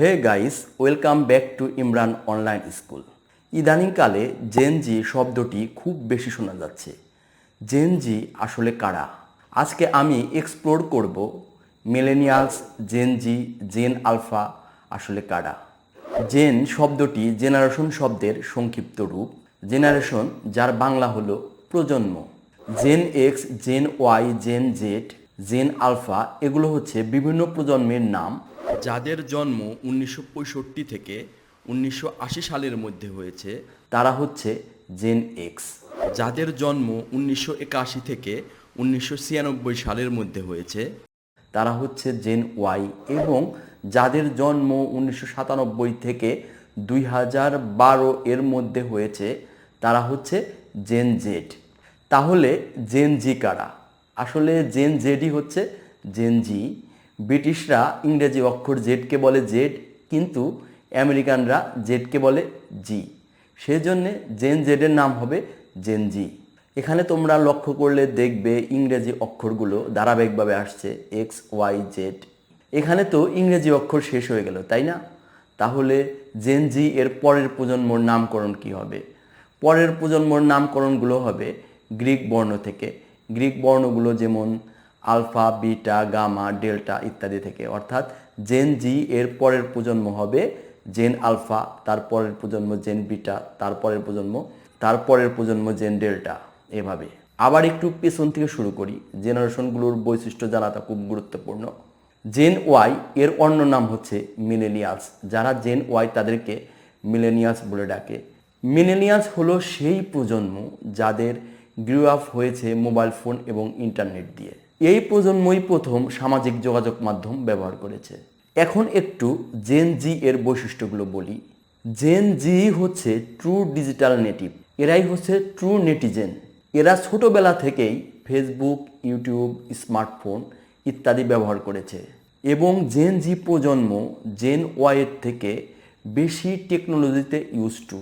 Hey guys, welcome back to Imran online school. ইদানিংকালে Gen Z শব্দটি খুব বেশি শোনা যাচ্ছে। জেনজি আসলে কারা? আজকে আমি এক্সপ্লোর করব মিলেনিয়ালস জেনজি জেন আলফা আসলে কারা? জেন শব্দটি জেনারেশন শব্দের সংক্ষিপ্ত রূপ। জেনারেশন যার বাংলা হলো প্রজন্ম। Gen X gen Y gen Z gen alpha এগুলো হচ্ছে বিভিন্ন প্রজন্মের নাম। যাদের জন্ম উনিশশো পঁয়ষট্টি থেকে উনিশশো আশি সালের মধ্যে হয়েছে, তারা হচ্ছে জেন এক্স যাদের জন্ম উনিশশো একাশি থেকে উনিশশো ছিয়ানব্বই সালের মধ্যে হয়েছে, তারা হচ্ছে জেন ওয়াই এবং যাদের জন্ম উনিশশো সাতানব্বই থেকে দুই হাজার বারো এর মধ্যে হয়েছে, তারা হচ্ছে জেন জেড তাহলে জেন জি কারা? আসলে জেন জেডই হচ্ছে জেন জি ব্রিটিশরা ইংরেজি অক্ষর জেডকে বলে জেড কিন্তু আমেরিকানরা জেডকে বলে জি সেজন্যে জেন জেডের নাম হবে জেন জি এখানে তোমরা লক্ষ্য করলে দেখবে ইংরেজি অক্ষরগুলো ধারাবাহিকভাবে আসছে এক্স ওয়াই জেড এখানে তো ইংরেজি অক্ষর শেষ হয়ে গেল, তাই না? তাহলে জেন জি এর পরের প্রজন্মর নামকরণ কি হবে? পরের প্রজন্মর নামকরণগুলো হবে গ্রিক বর্ণ থেকে। গ্রিক বর্ণগুলো যেমন আলফা, বিটা, গামা, ডেল্টা ইত্যাদি থেকে। অর্থাৎ জেন জি এর পরের প্রজন্ম হবে জেন আলফা তারপরের প্রজন্ম জেন বিটা তারপরের প্রজন্ম তারপরের প্রজন্ম জেন ডেল্টা এভাবে। আবার একটু পেছন থেকে শুরু করি। জেনারেশনগুলোর বৈশিষ্ট্য জানাটা খুব গুরুত্বপূর্ণ। জেন ওয়াই এর অন্য নাম হচ্ছে মিলেনিয়ালস। যারা জেন ওয়াই তাদেরকে মিলেনিয়ালস বলে ডাকে। মিলেনিয়ালস হলো সেই প্রজন্ম যাদের গ্রো আপ হয়েছে মোবাইল ফোন এবং ইন্টারনেট দিয়ে। এই প্রজন্মই প্রথম সামাজিক যোগাযোগ মাধ্যম ব্যবহার করেছে। এখন একটু জেন জি এর বৈশিষ্ট্যগুলো বলি। জেন জি হচ্ছে ট্রু ডিজিটাল নেটিভ এরাই হচ্ছে ট্রু নেটিজেন এরা ছোটবেলা থেকেই ফেসবুক ইউটিউব স্মার্টফোন ইত্যাদি ব্যবহার করেছে। এবং জেন জি প্রজন্ম জেন ওয়াইয়ের থেকে বেশি টেকনোলজিতে ইউজ টু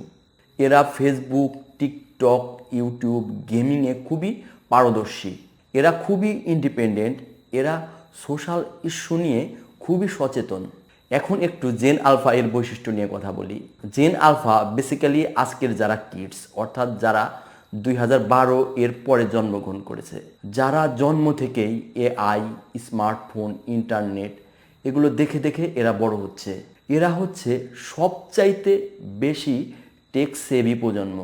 এরা ফেসবুক টিকটক ইউটিউব গেমিংয়ে খুবই পারদর্শী। এরা খুবই ইন্ডিপেন্ডেন্ট এরা সোশ্যাল ইস্যু নিয়ে খুবই সচেতন। এখন একটু জেন আলফা এর বৈশিষ্ট্য নিয়ে কথা বলি। জেন আলফা বেসিক্যালি আজকের যারা কিডস অর্থাৎ যারা দুই হাজার বারো এর পরে জন্মগ্রহণ করেছে, যারা জন্ম থেকেই এআই স্মার্টফোন ইন্টারনেট এগুলো দেখে দেখে এরা বড় হচ্ছে। এরা হচ্ছে সবচাইতে বেশি টেক সেভি প্রজন্ম।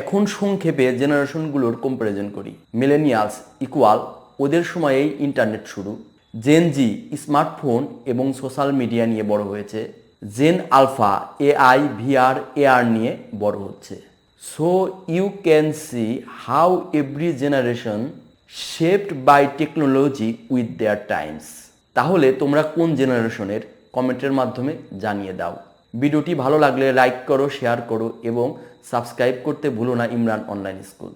এখন সংক্ষেপে জেনারেশনগুলোর কম্প্যারিজন করি। মিলেনিয়ালস ইকুয়াল ওদের সময়েই ইন্টারনেট শুরু। জেন জি স্মার্টফোন এবং সোশ্যাল মিডিয়া নিয়ে বড় হয়েছে। Gen alpha AI VR AR নিয়ে বড় হচ্ছে। So you can see how every generation shaped by technology with their times তাহলে তোমরা কোন জেনারেশনের কমেন্টের মাধ্যমে জানিয়ে দাও। ভিডিওটি ভালো লাগলে লাইক করো, শেয়ার করো এবং সাবস্ক্রাইব করতে ভুলো না ইমরান অনলাইন স্কুল।